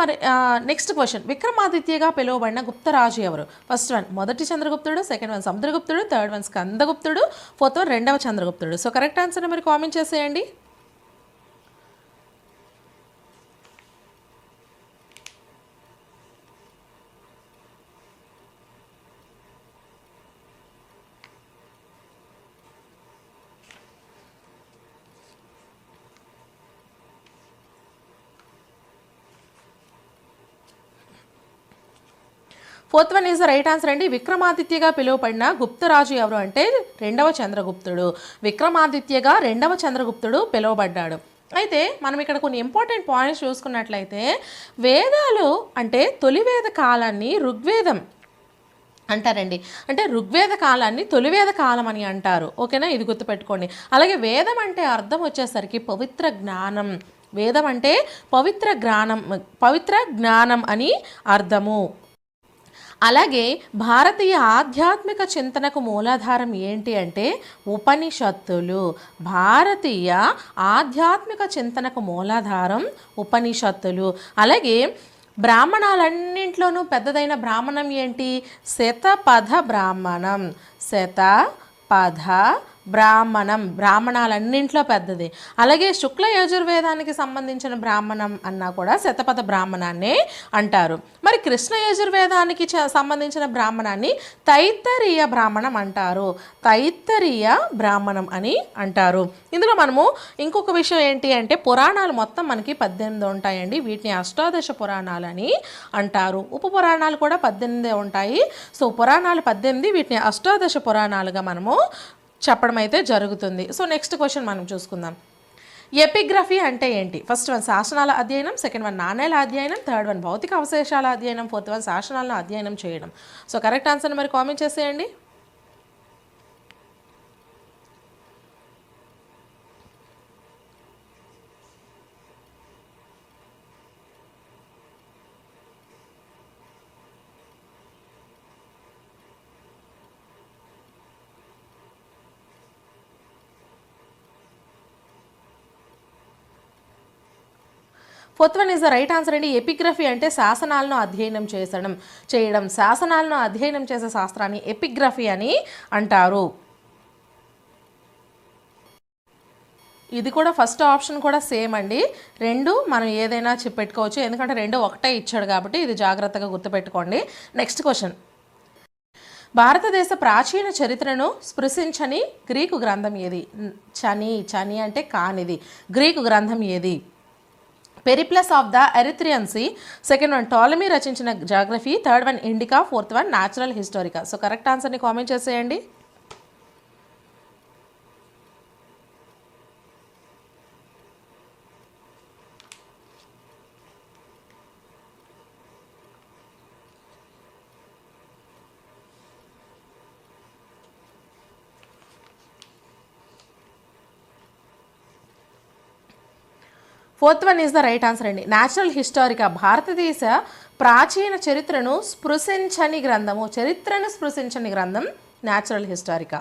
మరి next question విక్రమాదిత్యగా పిలువబడిన గుప్తరాజు ఎవరు? ఫస్ట్ వన్ మొదటి చంద్రగుప్తుడు సెకండ్ వన్ సముద్రగుప్తుడు థర్డ్ వన్ స్కందగుప్తుడు ఫోర్త్ వన్ రెండవ చంద్రగుప్తుడు. సో కరెక్ట్ ఆన్సర్ మీరు కామెంట్ చేసేయండి. Fourth one is the right answer అండి. విక్రమాదిత్యగా పిలువబడిన గుప్తరాజు ఎవరు అంటే రెండవ చంద్రగుప్తుడు. విక్రమాదిత్యగా రెండవ చంద్రగుప్తుడు పిలువబడ్డాడు. అయితే మనం ఇక్కడ కొన్ని ఇంపార్టెంట్ పాయింట్స్ చూసుకున్నట్లయితే వేదాలు అంటే తొలివేద కాలాన్ని ఋగ్వేదం అంటారండి. అంటే ఋగ్వేద కాలాన్ని తొలివేద కాలం అని అంటారు. ఓకేనా? ఇది గుర్తుపెట్టుకోండి. అలాగే వేదం అంటే అర్థం వచ్చేసరికి పవిత్ర జ్ఞానం. వేదం అంటే పవిత్ర జ్ఞానం పవిత్ర జ్ఞానం అని అర్థము. అలాగే భారతీయ ఆధ్యాత్మిక చింతనకు మూలాధారం ఏంటి అంటే ఉపనిషత్తులు. భారతీయ ఆధ్యాత్మిక చింతనకు మూలాధారం ఉపనిషత్తులు. అలాగే బ్రాహ్మణాలన్నింట్లోనూ పెద్దదైన బ్రాహ్మణం ఏంటి? శతపథ బ్రాహ్మణం. శత పథ బ్రాహ్మణం. బ్రాహ్మణాలన్నింట్లో పెద్దది. అలాగే శుక్ల యజుర్వేదానికి సంబంధించిన బ్రాహ్మణం అన్నా కూడా శతపథ బ్రాహ్మణాన్నే అంటారు. మరి కృష్ణ యజుర్వేదానికి చ- సంబంధించిన బ్రాహ్మణాన్ని తైత్తరీయ బ్రాహ్మణం అంటారు. తైత్తరీయ బ్రాహ్మణం అని అంటారు. ఇందులో మనము ఇంకొక విషయం ఏంటి అంటే పురాణాలు మొత్తం మనకి పద్దెనిమిది ఉంటాయండి. వీటిని అష్టాదశ పురాణాలు అని అంటారు. ఉప పురాణాలు కూడా పద్దెనిమిది ఉంటాయి. సో పురాణాలు పద్దెనిమిది వీటిని అష్టాదశ పురాణాలుగా మనము చెప్పడం అయితే జరుగుతుంది. సో నెక్స్ట్ క్వశ్చన్ మనం చూసుకుందాం. ఎపిగ్రఫీ అంటే ఏంటి? ఫస్ట్ వన్ శాసనాల అధ్యయనం సెకండ్ వన్ నాణేల అధ్యయనం థర్డ్ వన్ భౌతిక అవశేషాల అధ్యయనం ఫోర్త్ వన్ శాసనాలను అధ్యయనం చేయడం. సో కరెక్ట్ ఆన్సర్ మరి కామెంట్ చేసేయండి. Fourth one is the right answer అండి. ఎపిగ్రఫీ అంటే శాసనాలను అధ్యయనం చేసడం చేయడం. శాసనాలను అధ్యయనం చేసే శాస్త్రాన్ని ఎపిగ్రఫీ అని అంటారు. ఇది కూడా ఫస్ట్ ఆప్షన్ కూడా సేమ్ అండి. రెండు మనం ఏదైనా చెప్పి పెట్టుకోవచ్చు. ఎందుకంటే రెండు ఒకటే ఇచ్చాడు కాబట్టి ఇది జాగ్రత్తగా గుర్తుపెట్టుకోండి. Next question. భారతదేశ ప్రాచీన చరిత్రను స్పృశించని గ్రీకు గ్రంథం ఏది? చని చని అంటే కానిది. గ్రీకు గ్రంథం ఏది? Periplus of the Erythraean Sea second one Ptolemy రచించిన geography third one Indica fourth one natural historica so correct ఆన్సర్ని కామెంట్ చేసేయండి. Fourth one is the right answer అండి. నేచురల్ హిస్టారికా భారతదేశ ప్రాచీన చరిత్రను స్పృశించని గ్రంథము చరిత్రను స్పృశించని గ్రంథం నేచురల్ హిస్టారికా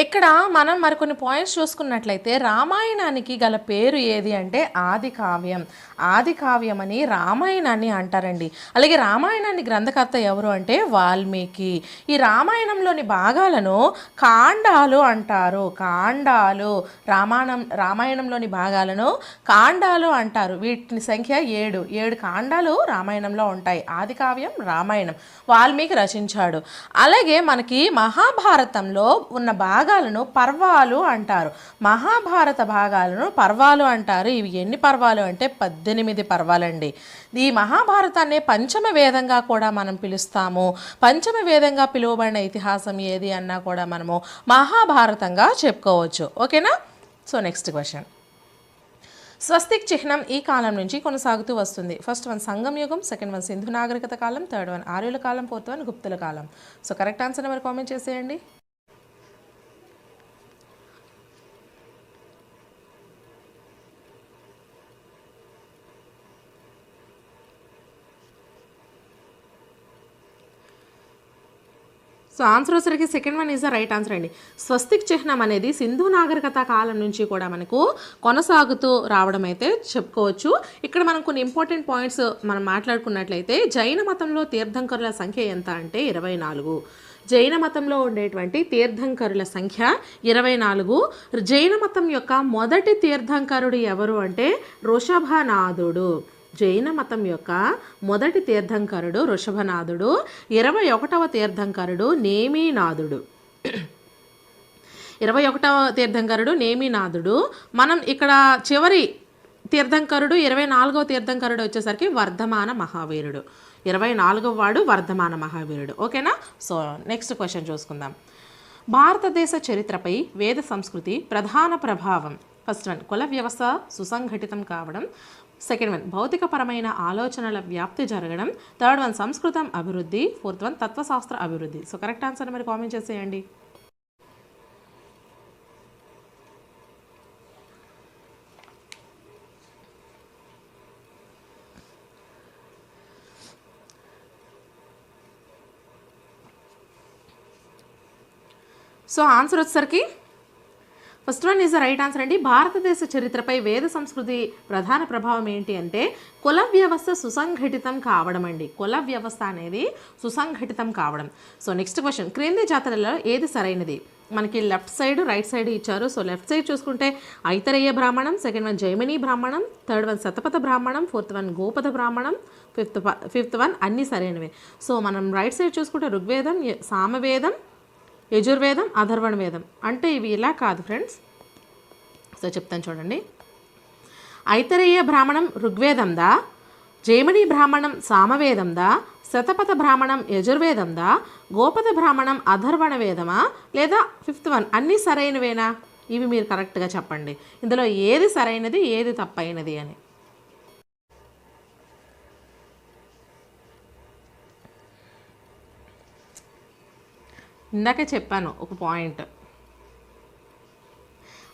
ఇక్కడ మనం మరికొన్ని పాయింట్స్ చూసుకున్నట్లయితే రామాయణానికి గల పేరు ఏది అంటే ఆది కావ్యం ఆది కావ్యం అని రామాయణాన్ని అంటారండి. అలాగే రామాయణాన్ని గ్రంథకర్త ఎవరు అంటే వాల్మీకి. ఈ రామాయణంలోని భాగాలను కాండాలు అంటారు. కాండాలు రామాయణం రామాయణంలోని భాగాలను కాండాలు అంటారు. వీటిని సంఖ్య ఏడు. ఏడు కాండాలు రామాయణంలో ఉంటాయి. ఆది కావ్యం రామాయణం. వాల్మీకి రచించాడు. అలాగే మనకి మహాభారతంలో ఉన్న భాగాలను పర్వాలు అంటారు. మహాభారత భాగాలను పర్వాలు అంటారు. ఇవి ఎన్ని పర్వాలు అంటే పద్దెనిమిది పర్వాలండి. ఈ మహాభారతాన్ని పంచమ వేదంగా కూడా మనం పిలుస్తాము. పంచమ వేదంగా పిలువబడిన ఇతిహాసం ఏది అన్నా కూడా మనము మహాభారతంగా చెప్పుకోవచ్చు. ఓకేనా? సో నెక్స్ట్ క్వశ్చన్ స్వస్తిక్ చిహ్నం ఈ కాలం నుంచి కొనసాగుతూ వస్తుంది. ఫస్ట్ వన్ సంగం యుగం. సెకండ్ వన్ సింధు నాగరికత కాలం. థర్డ్ వన్ ఆర్యుల కాలం. ఫోర్త్ వన్ గుప్తుల కాలం. So correct answer number comment చేసేయండి. సో ఆన్సర్ వచ్చరికి second one is the right answer అండి. స్వస్తిక్ చిహ్నం అనేది సింధు నాగరికత కాలం నుంచి కూడా మనకు కొనసాగుతూ రావడం అయితే చెప్పుకోవచ్చు. ఇక్కడ మనం కొన్ని ఇంపార్టెంట్ పాయింట్స్ మనం మాట్లాడుకున్నట్లయితే జైన మతంలో తీర్థంకరుల సంఖ్య ఎంత అంటే ఇరవై నాలుగు. జైన మతంలో ఉండేటువంటి తీర్థంకరుల సంఖ్య ఇరవై నాలుగు. జైన మతం యొక్క మొదటి తీర్థంకరుడు ఎవరు అంటే వృషభనాథుడు జైన మతం యొక్క మొదటి తీర్థంకరుడు వృషభనాథుడు ఇరవై ఒకటవ తీర్థంకరుడు నేమీనాథుడు. ఇరవై ఒకటవ తీర్థంకరుడు నేమినాథుడు. మనం ఇక్కడ చివరి తీర్థంకరుడు ఇరవై నాలుగవ తీర్థంకరుడు వచ్చేసరికి వర్ధమాన మహావీరుడు. ఇరవై నాలుగవ వాడు వర్ధమాన మహావీరుడు. ఓకేనా? సో నెక్స్ట్ క్వశ్చన్ చూసుకుందాం. భారతదేశ చరిత్రపై వేద సంస్కృతి ప్రధాన ప్రభావం. ఫస్ట్ వన్ కుల వ్యవస్థ సుసంఘటితం కావడం సెకండ్ వన్ భౌతికపరమైన ఆలోచనల వ్యాప్తి జరగడం. థర్డ్ వన్ సంస్కృతం అభివృద్ధి. ఫోర్త్ వన్ తత్వశాస్త్ర అభివృద్ధి. సో కరెక్ట్ ఆన్సర్ మరి కామెంట్ చేసేయండి. సో ఆన్సర్ వచ్చేసరికి first one is the right answer అండి. భారతదేశ చరిత్రపై వేద సంస్కృతి ప్రధాన ప్రభావం ఏంటి అంటే కుల వ్యవస్థ సుసంఘటితం కావడం అండి. కుల వ్యవస్థ అనేది సుసంఘటితం కావడం. సో నెక్స్ట్ క్వశ్చన్ క్రింది జాతరలో ఏది సరైనది? మనకి లెఫ్ట్ సైడ్ రైట్ సైడ్ ఇచ్చారు. సో లెఫ్ట్ సైడ్ చూసుకుంటే ఐతరేయ బ్రాహ్మణం సెకండ్ వన్ జైమిని బ్రాహ్మణం థర్డ్ వన్ శతపథ బ్రాహ్మణం ఫోర్త్ వన్ గోపద బ్రాహ్మణం ఫిఫ్త్ ఫిఫ్త్ వన్ అన్నీ సరైనవే. సో మనం రైట్ సైడ్ చూసుకుంటే ఋగ్వేదం సామవేదం యజుర్వేదం అధర్వణ వేదం. అంటే ఇవి ఇలా కాదు ఫ్రెండ్స్. సో చెప్తాను చూడండి. ఐతరేయ బ్రాహ్మణం ఋగ్వేదందా? జైమిని బ్రాహ్మణం సామవేదందా? శతపథ బ్రాహ్మణం యజుర్వేదందా? గోపద బ్రాహ్మణం అధర్వణ వేదమా? లేదా ఫిఫ్త్ వన్ అన్నీ సరైనవేనా? ఇవి మీరు కరెక్ట్గా చెప్పండి. ఇందులో ఏది సరైనది ఏది తప్పైనది అని. ఇందాకే చెప్పాను ఒక పాయింట్.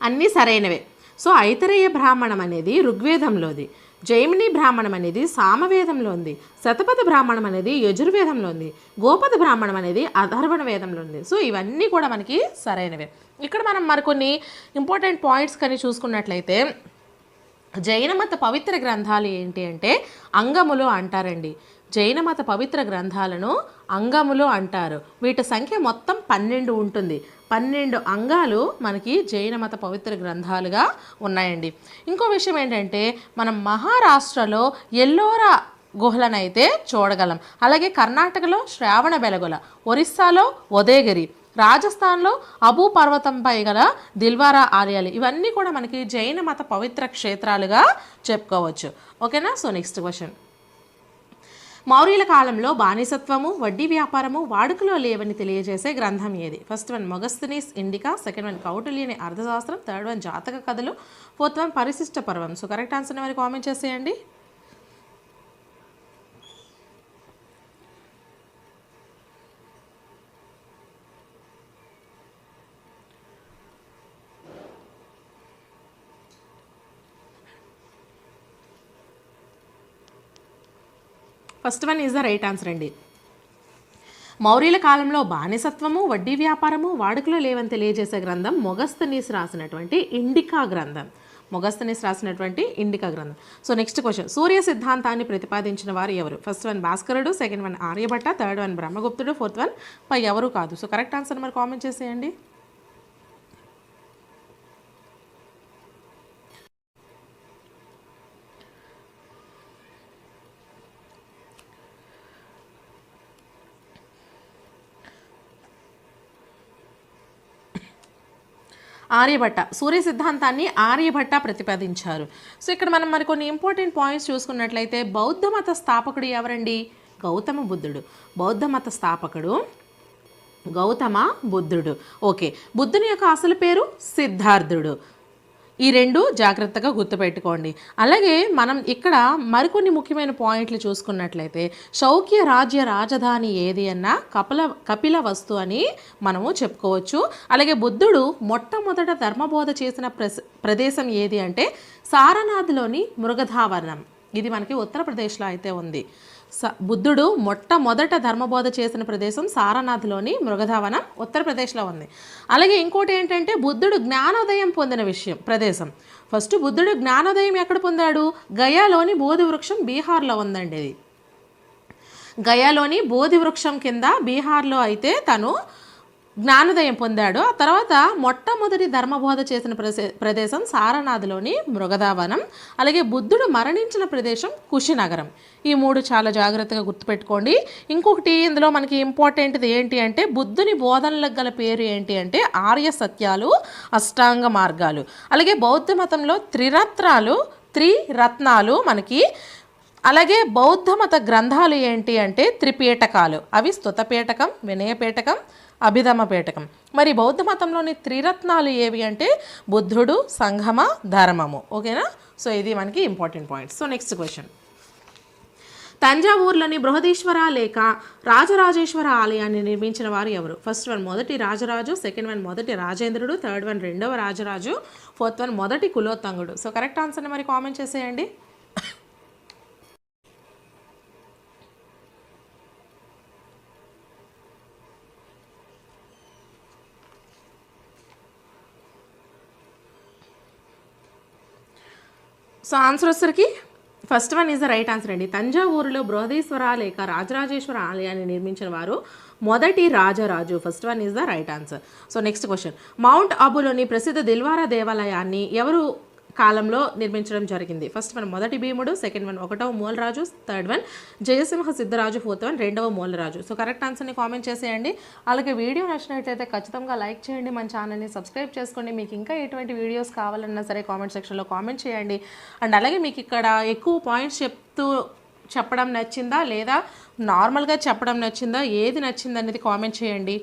అన్నీ సరైనవే. సో ఐతరేయ బ్రాహ్మణం అనేది ఋగ్వేదంలోది. జైమిని బ్రాహ్మణం అనేది సామవేదంలో ఉంది. శతపథ బ్రాహ్మణం అనేది యజుర్వేదంలో ఉంది. గోపద బ్రాహ్మణం అనేది అధర్వణ వేదంలో ఉంది. సో ఇవన్నీ కూడా మనకి సరైనవే. ఇక్కడ మనం మరికొన్ని ఇంపార్టెంట్ పాయింట్స్ కానీ చూసుకున్నట్లయితే జైన మత పవిత్ర గ్రంథాలు ఏంటి అంటే అంగములు అంటారండి. జైన మత పవిత్ర గ్రంథాలను అంగములు అంటారు. వీటి సంఖ్య మొత్తం పన్నెండు ఉంటుంది. పన్నెండు అంగాలు మనకి జైన మత పవిత్ర గ్రంథాలుగా ఉన్నాయండి. ఇంకో విషయం ఏంటంటే మనం మహారాష్ట్రలో ఎల్లోరా గుహలనైతే చూడగలం. అలాగే కర్ణాటకలో శ్రావణ బెలగొల ఒరిస్సాలో ఉదయగిరి రాజస్థాన్లో అబూ పర్వతంపై గల దిల్వారా ఆలయాలు. ఇవన్నీ కూడా మనకి జైన మత పవిత్ర క్షేత్రాలుగా చెప్పుకోవచ్చు. ఓకేనా? So next question. మౌర్యుల కాలంలో బానిసత్వము వడ్డీ వ్యాపారము వాడుకలో లేవని తెలియజేసే గ్రంథం ఏది? First one Megasthenes Indica second one కౌటిల్యని అర్థశాస్త్రం థర్డ్ వన్ జాతక కథలు ఫోర్త్ వన్ పరిశిష్ట పర్వం సో కరెక్ట్ ఆన్సర్ని మరి కామెంట్ చేసేయండి. First one is the right answer అండి. మౌర్యుల కాలంలో బానిసత్వము వడ్డీ వ్యాపారము వాడుకలో లేవని తెలియజేసే గ్రంథం మొగస్తనీస్ రాసినటువంటి ఇండికా గ్రంథం. మొగస్తనీస్ రాసినటువంటి ఇండికా గ్రంథం. సో నెక్స్ట్ క్వశ్చన్ సూర్య సిద్ధాంతాన్ని ప్రతిపాదించిన వారు ఎవరు? First one భాస్కరుడు second one Aryabhatta third one బ్రహ్మగుప్తుడు fourth one పై ఎవరు కాదు. సో కరెక్ట్ ఆన్సర్ మరి కామెంట్ చేసేయండి. ఆర్యభట్ట. సూర్య సిద్ధాంతాన్ని ఆర్యభట్ట ప్రతిపాదించారు. సో ఇక్కడ మనం మరికొన్ని ఇంపార్టెంట్ పాయింట్స్ చూసుకున్నట్లయితే బౌద్ధ మత స్థాపకుడు ఎవరండి? గౌతమ బుద్ధుడు. బౌద్ధ మత స్థాపకుడు గౌతమ బుద్ధుడు. ఓకే. బుద్ధుని యొక్క అసలు పేరు సిద్ధార్థుడు. ఈ రెండు జాగ్రత్తగా గుర్తుపెట్టుకోండి. అలాగే మనం ఇక్కడ మరికొన్ని ముఖ్యమైన పాయింట్లు చూసుకున్నట్లయితే శౌక్య రాజ్య రాజధాని ఏది అన్నా కపిల కపిల వస్తు అని మనము చెప్పుకోవచ్చు. అలాగే బుద్ధుడు మొట్టమొదట ధర్మబోధ చేసిన ప్రదేశం ఏది అంటే సారనాథ్లోని మృగధావరణం. ఇది మనకి ఉత్తరప్రదేశ్లో అయితే ఉంది. బుద్ధుడు మొట్టమొదట ధర్మబోధ చేసిన ప్రదేశం సారనాథ్లోని మృగధావనం ఉత్తరప్రదేశ్లో ఉంది. అలాగే ఇంకోటి ఏంటంటే బుద్ధుడు జ్ఞానోదయం పొందిన విషయం ప్రదేశం. ఫస్ట్ బుద్ధుడు జ్ఞానోదయం ఎక్కడ పొందాడు? గయాలోని బోధి వృక్షం బీహార్లో ఉందండి ఇది. గయాలోని బోధి వృక్షం కింద బీహార్లో అయితే తను జ్ఞానోదయం పొందాడు. ఆ తర్వాత మొట్టమొదటి ధర్మబోధ చేసిన ప్రదే- ప్రదేశం సారనాథ్లోని మృగదావనం అలాగే బుద్ధుడు మరణించిన ప్రదేశం కుషినగరం. ఈ మూడు చాలా జాగ్రత్తగా గుర్తుపెట్టుకోండి. ఇంకొకటి ఇందులో మనకి ఇంపార్టెంట్ది ఏంటి అంటే బుద్ధుని బోధనలకు గల పేరు ఏంటి అంటే ఆర్య సత్యాలు అష్టాంగ మార్గాలు. అలాగే బౌద్ధ మతంలో త్రిరత్నాలు త్రిరత్నాలు మనకి అలాగే బౌద్ధ మత గ్రంథాలు ఏంటి అంటే త్రిపీటకాలు అవి స్తుతపీటకం వినయపీటకం అభిధమ పీటకం మరి బౌద్ధ మతంలోని త్రిరత్నాలు ఏవి అంటే బుద్ధుడు సంగమ ధర్మము. ఓకేనా? సో ఇది మనకి important point. So next question. తంజావూరులోని Brihadeeswara లేక రాజరాజేశ్వర ఆలయాన్ని నిర్మించిన వారు ఎవరు? ఫస్ట్ వన్ మొదటి రాజరాజు సెకండ్ వన్ మొదటి రాజేంద్రుడు థర్డ్ వన్ రెండవ రాజరాజు ఫోర్త్ వన్ మొదటి కులోత్తంగుడు. సో కరెక్ట్ ఆన్సర్ని మరి కామెంట్ చేసేయండి. సో ఆన్సర్ వచ్చరికి first one is the right answer అండి. తంజావూరులో బృహదీశ్వర లేక రాజరాజేశ్వర ఆలయాన్ని నిర్మించిన వారు మొదటి Rajaraju. First one is the right answer so next question mount అబులోని ప్రసిద్ధ దిల్వారా దేవాలయాన్ని ఎవరు కాలంలో నిర్మించడం జరిగింది. ఫస్ట్ వన్ మొదటి భీముడు సెకండ్ వన్ ఒకటవ Mularaju third one Jayasimha Siddharaju fourth one రెండవ మూలరాజు. సో కరెక్ట్ ఆన్సర్ని కామెంట్ చేసేయండి. అలాగే వీడియో నచ్చినట్లయితే ఖచ్చితంగా లైక్ చేయండి. మన ఛానల్ని సబ్స్క్రైబ్ చేసుకోండి. మీకు ఇంకా ఎటువంటి వీడియోస్ కావాలన్నా సరే కామెంట్ సెక్షన్లో కామెంట్ చేయండి. అండ్ అలాగే మీకు ఇక్కడ ఎక్కువ పాయింట్స్ చెప్తూ చెప్పడం నచ్చిందా లేదా? నార్మల్గా చెప్పడం నచ్చిందా? ఏది నచ్చిందనేది కామెంట్ చేయండి.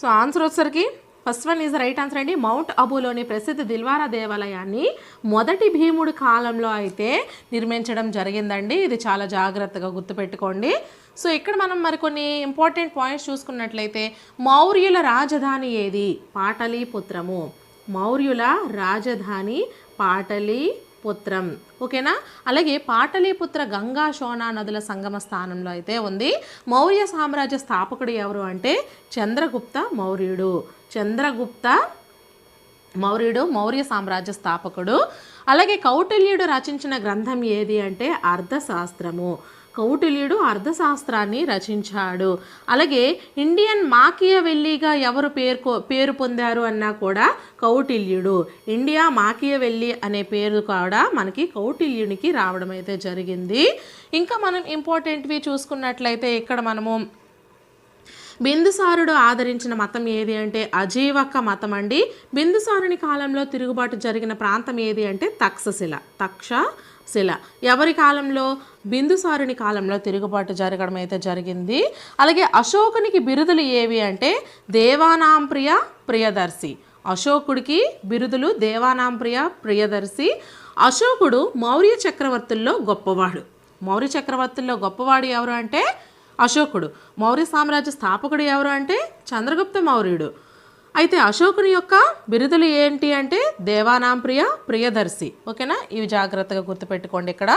సో ఆన్సర్ వచ్చేసరికి first one is right answer అండి. మౌంట్ అబులోని ప్రసిద్ధ దిల్వారా దేవాలయాన్ని మొదటి భీముడి కాలంలో అయితే నిర్మించడం జరిగిందండి. ఇది చాలా జాగ్రత్తగా గుర్తుపెట్టుకోండి. సో ఇక్కడ మనం మరికొన్ని ఇంపార్టెంట్ పాయింట్స్ చూసుకున్నట్లయితే మౌర్యుల రాజధాని ఏది? పాటలీపుత్రము. మౌర్యుల రాజధాని పుత్రం. ఓకేనా? అలాగే పాటలీపుత్ర గంగా శోనా నదుల సంగమ స్థానంలో అయితే ఉంది. మౌర్య సామ్రాజ్య స్థాపకుడు ఎవరు అంటే చంద్రగుప్త మౌర్యుడు. చంద్రగుప్త మౌర్యుడు మౌర్య సామ్రాజ్య స్థాపకుడు. అలాగే కౌటిల్యుడు రచించిన గ్రంథం ఏది అంటే అర్థశాస్త్రము కౌటిల్యుడు అర్థశాస్త్రాన్ని రచించాడు. అలాగే ఇండియన్ మాకియవెల్లిగా ఎవరు పేర్కొ పేరు పొందారు అన్నా కూడా కౌటిల్యుడు. ఇండియా మాకియవెల్లి అనే పేరు కూడా మనకి కౌటిల్యునికి రావడం అయితే జరిగింది. ఇంకా మనం ఇంపార్టెంట్వి చూసుకున్నట్లయితే ఇక్కడ మనము బిందుసారుడు ఆదరించిన మతం ఏది అంటే అజీవక మతం అండి. బిందుసారుని కాలంలో తిరుగుబాటు జరిగిన ప్రాంతం ఏది అంటే తక్షశిల తక్ష శిల. ఎవరి కాలంలో? బిందుసారుని కాలంలో తిరుగుబాటు జరగడం అయితే జరిగింది. అలాగే అశోకునికి బిరుదులు ఏవి అంటే దేవానాం ప్రియ ప్రియదర్శి. అశోకుడికి బిరుదులు దేవానాం ప్రియ ప్రియదర్శి. అశోకుడు మౌర్య చక్రవర్తుల్లో గొప్పవాడు. మౌర్య చక్రవర్తుల్లో గొప్పవాడు ఎవరు అంటే అశోకుడు. మౌర్య సామ్రాజ్య స్థాపకుడు ఎవరు అంటే చంద్రగుప్త మౌర్యుడు. అయితే అశోకుని యొక్క బిరుదులు ఏంటి అంటే దేవానాం ప్రియ ప్రియదర్శి. ఓకేనా? ఇవి జాగ్రత్తగా గుర్తుపెట్టుకోండి ఇక్కడ.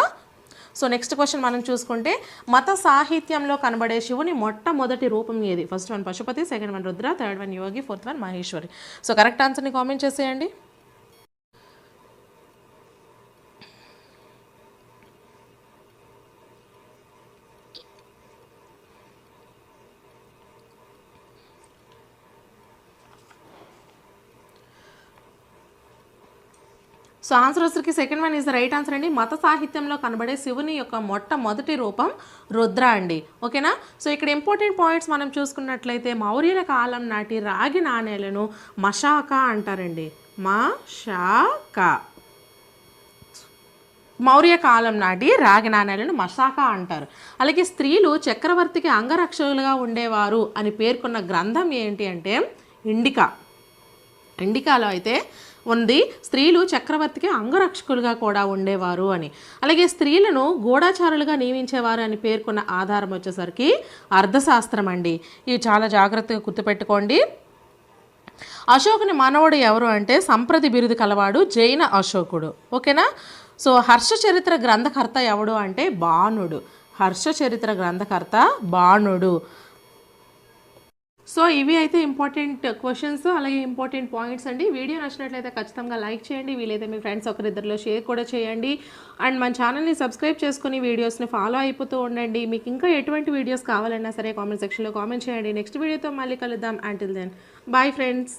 సో నెక్స్ట్ క్వశ్చన్ మనం చూసుకుంటే మత సాహిత్యంలో కనబడే శివుని మొట్టమొదటి రూపం ఏది? First one Pashupati second one Rudra third one యోగి fourth one Maheshwari. So correct ఆన్సర్ని కామెంట్ చేసేయండి. సో ఆన్సర్ వచ్చరికి second one is the right answer అండి. మత సాహిత్యంలో కనబడే శివుని యొక్క మొట్టమొదటి రూపం రుద్ర అండి. ఓకేనా? సో ఇక్కడ ఇంపార్టెంట్ పాయింట్స్ మనం చూసుకున్నట్లయితే మౌర్యుల కాలం నాటి రాగి నాణేలను మషాక అంటారండి. మషాక మౌర్య కాలం నాటి రాగి నాణేలను మసాక అంటారు. అలాగే స్త్రీలు చక్రవర్తికి అంగరక్షకులుగా ఉండేవారు అని పేర్కొన్న గ్రంథం ఏంటి అంటే ఇండికా. ఇండికాలో అయితే ఉంది. స్త్రీలు చక్రవర్తికి అంగరక్షకులుగా కూడా ఉండేవారు అని. అలాగే స్త్రీలను గూఢాచారులుగా నియమించేవారు అని పేర్కొన్న ఆధారం వచ్చేసరికి అర్థశాస్త్రం అండి. ఇవి చాలా జాగ్రత్తగా గుర్తుపెట్టుకోండి. అశోకుని మనవడు ఎవరు అంటే సంప్రతి బిరుదు కలవాడు జైన అశోకుడు. ఓకేనా? సో హర్ష చరిత్ర గ్రంథకర్త ఎవడు అంటే బాణుడు. హర్ష చరిత్ర గ్రంథకర్త బాణుడు. సో ఇవి అయితే ఇంపార్టెంట్ క్వశ్చన్స్ అలాగే ఇంపార్టెంట్ పాయింట్స్ అండి. వీడియో నచ్చినట్లయితే ఖచ్చితంగా లైక్ చేయండి. వీలైతే మీ ఫ్రెండ్స్ ఒకరిద్దరిలో షేర్ కూడా చేయండి. అండ్ మన ఛానల్ని సబ్స్క్రైబ్ చేసుకుని వీడియోస్ని ఫాలో అయిపోతూ ఉండండి. మీకు ఇంకా ఎటువంటి వీడియోస్ కావాలన్నా సరే కామెంట్ సెక్షన్లో కామెంట్ చేయండి. నెక్స్ట్ వీడియోతో మళ్ళీ కలుద్దాం. Until then bye friends